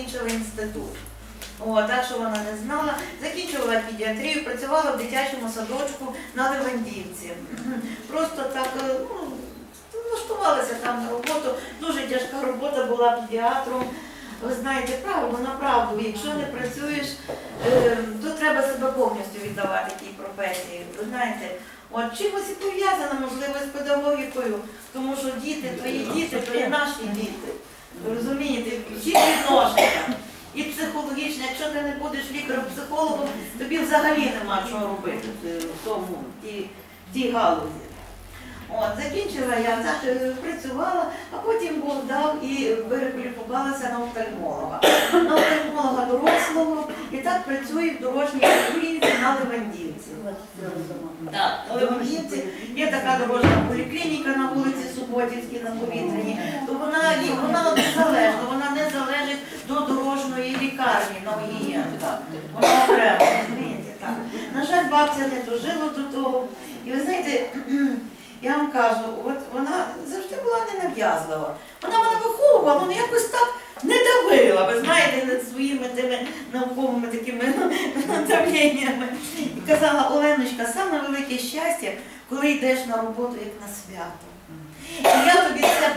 закінчила інститут. О, так що вона не знала. Закінчувала педіатрію, працювала в дитячому садочку на Левандівці. Просто так е, ну, влаштувалася там на роботу. Дуже тяжка робота була педіатром. Ви знаєте, правильно, направду, якщо не працюєш, е, то треба себе повністю віддавати тій професії. Ви знаєте, от чимось і пов'язано, можливо, з педагогікою, тому що діти, твої діти, то є наші діти. Ви розумієте, всі відношення. І психологічне, якщо ти не будеш лікарем-психологом, тобі взагалі нема чого робити в тому, в тій, тій галузі. От, закінчила я, е, працювала, а потім Бог дав і перекваліфікувалася на офтальмолога. На офтальмолога дорослого і так працюю в дорожній поліклініці на Левандівці. Так, на Левандівці є така дорожня поліклініка на вулиці Суботівській на повітряні, то вона, вона незалежна, вона не залежить до дорожньої лікарні на Огієнка. Вона окремо, розумієте, так. На жаль, бабця не дожила до того. І ви знаєте, я вам кажу, от вона завжди була ненав'язлива. Вона мене виховувала, але якось так не давила, ви знаєте, над своїми тими науковими такими давленнями. І казала, Оленочка, саме велике щастя, коли йдеш на роботу як на свято. І я тобі це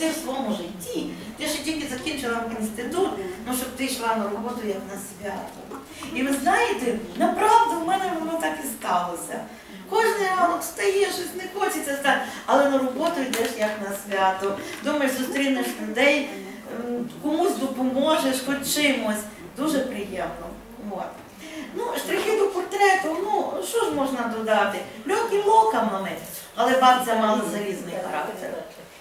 ти в своєму житті, ти ще тільки закінчила інститут, ну щоб ти йшла на роботу як на свято. І ви знаєте, направду в мене воно так і сталося. Кожен ранок встаєш, щось не хочеться стати, але на роботу йдеш як на свято. Думаєш, зустрінеш людей, комусь допоможеш, хоч чимось. Дуже приємно. От. Ну, штрихи портрету, ну що ж можна додати? Льокі локамами, але бабця мала залізний характер.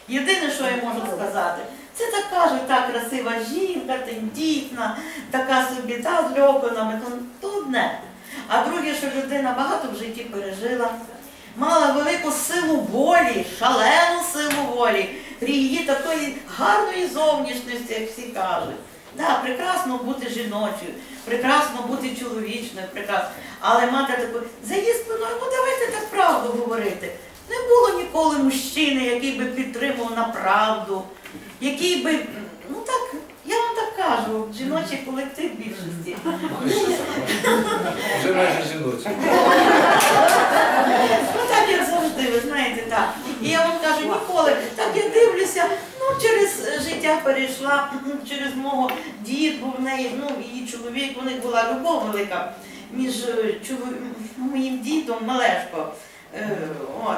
Єдине, що я можу сказати, це так кажуть, так красива жінка, тендітна, така собі, та з льоконами, то, то одне. А друге, що людина багато в житті пережила, мала велику силу волі, шалену силу волі, її такої гарної зовнішності, як всі кажуть. Да, прекрасно бути жіночою, прекрасно бути чоловічною, прекрасно. Але мати таку за її спиною, ну давайте так правду говорити. Не було ніколи мужчини, який би підтримував на правду, який би, ну так, я вам так кажу, жіночий колектив більшості. Вже майже жіночі. Ну так як завжди, ви знаєте, так. І я вам кажу, ніколи. Так я дивлюся, ну через життя перейшла, через мого дід був в неї, ну її чоловік, у них була любов велика між е, моїм дідом Малешко. е, От,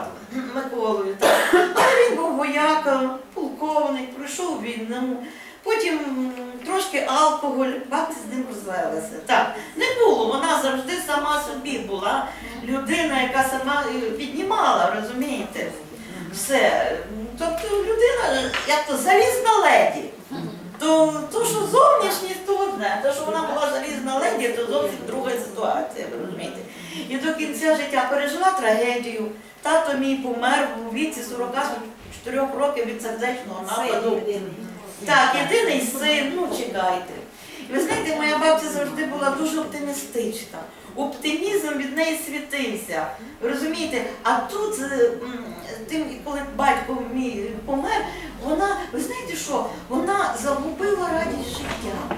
Миколою. Так. Він був вояка, полковник, пройшов війну. Потім бабця з ним розвелася. Так, не було, вона завжди сама собі була людина, яка сама е, піднімала, розумієте? Все. Тобто людина, як то залізна леді. То, то що зовнішність, то одне. То, що вона була залізна леді, то зовсім друга ситуація, ви розумієте. І до кінця життя пережила трагедію. Тато мій помер у віці 44 років від сердечного нападу. Так, єдиний син, ну чекайте. Ви знаєте, моя бабця завжди була дуже оптимістична. Оптимізм від неї світився. Розумієте? А тут, е, тим, коли батько мій помер, вона, ви знаєте що, вона загубила радість життя.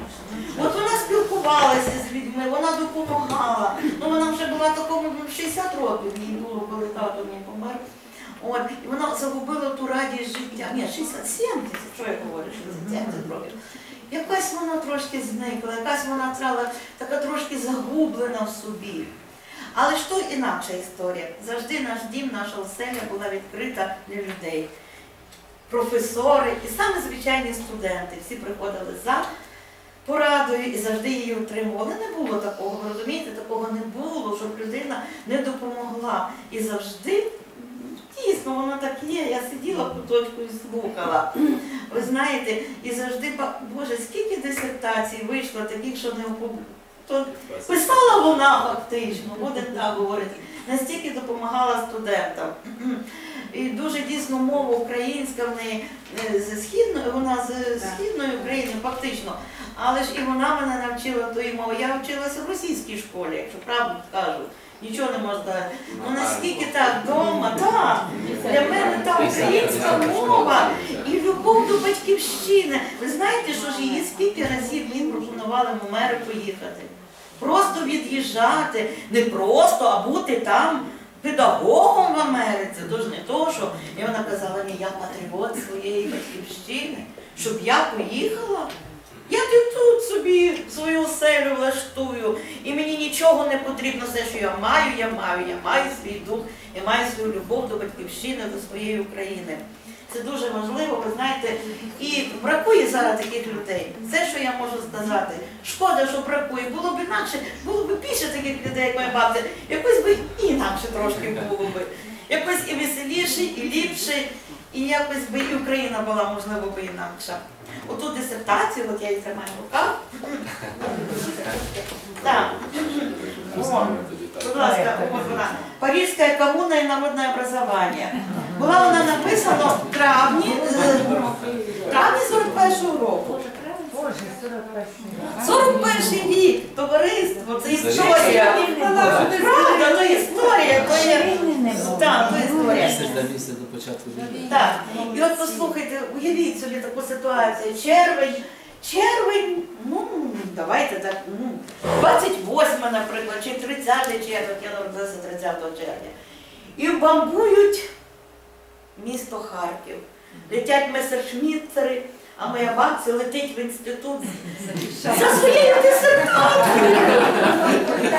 От вона спілкувалася з людьми, вона допомагала. Ну вона вже була такому ну, 60 років їй було, коли тато мій помер. От, і вона загубила ту радість життя. Ні, 60, 70, що я говорю, 60 років. Якась вона трошки зникла, якась вона стала така трошки загублена в собі. Але ж то інакша історія. Завжди наш дім, наша оселя була відкрита для людей. Професори і саме звичайні студенти. Всі приходили за порадою і завжди її отримували. Не було такого, розумієте, такого не було, щоб людина не допомогла. І завжди, дійсно, воно так є. Я сиділа в куточку і слухала. Ви знаєте, і завжди, Боже, скільки дисертацій вийшло таких, що не опублікували. Писала вона фактично, будемо так говорити, настільки допомагала студентам. І дуже дійсно мова українська в неї е, з східної, вона з східної України, фактично. Але ж і вона мене навчила тої мови. Я вчилася в російській школі, якщо правду кажу. Нічого не можна. Ну наскільки так вдома, так. Для мене та українська мова і любов до батьківщини. Ви знаєте, що ж її скільки разів мені пропонували в Америку їхати? Просто від'їжджати, не просто, а бути там педагогом в Америці. Тож не то, що і вона казала, ні, я патріот своєї батьківщини, щоб я поїхала. Я тут собі свою оселю влаштую, і мені нічого не потрібно, все, що я маю, я маю, я маю свій дух, я маю свою любов до батьківщини, до своєї України. Це дуже важливо, ви знаєте, і бракує зараз таких людей. Все, що я можу сказати. Шкода, що бракує. Було б інакше, було б більше таких людей, як моя бабця, якось би інакше трошки було би. Якось і веселіше, і ліпше, і якось би і Україна була, можливо, би інакша. Оту дисертацію, от я її тримаю в руках. Так. О, Будь ласка, от вона. Парижська комуна і народне образування. Була вона написана в травні, в травні 41-го року. 41 рік, товариство, це історія. Правда, то історія, то є. Так, то історія. Місяць до місяця до початку війни. Так, і от послухайте, уявіть собі таку ситуацію. Червень, червень, ну давайте так, ну, 28, наприклад, чи 30 червня, я народилася 30 червня. І бамбують місто Харків. Летять месершміттери, а моя бабця летить в інститут за своєю дисертацією.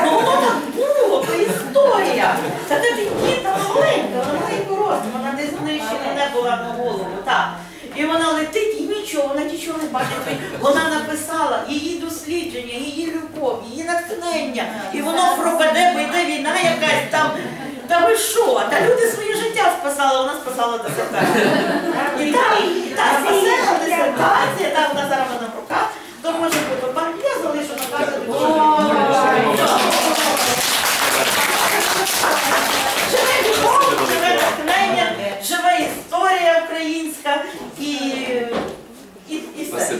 Ну воно так було, то історія. Та де діта маленька, вона маленько росту, вона десь нижче мене була на голову. так. І вона летить і нічого, вона нічого не бачить. Вона написала її дослідження, її любов, її натхнення. І воно пропаде, бо йде війна якась там. Та ви що? Та люди своє життя спасали, вона спасала дисертацію. І так, і так, спасала дисертація, так, вона зараз вона в руках, то може бути. Я залишу на кафедрі. Живе любов, живе натхнення, живе історія українська і, і, і все.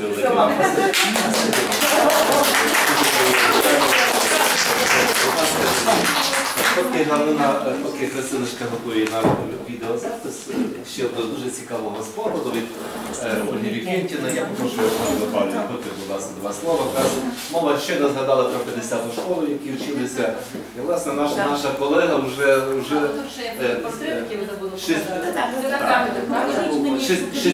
Поки Галина, поки Христиночка готує нам відеозапис ще до дуже цікавого спогаду від е, Ольги Вікентіна, я попрошу пану Павлі бути, будь ласка, два слова. Мова щойно згадала про 50-ту школу, в якій вчилися. І, власне, наша, наша колега вже, вже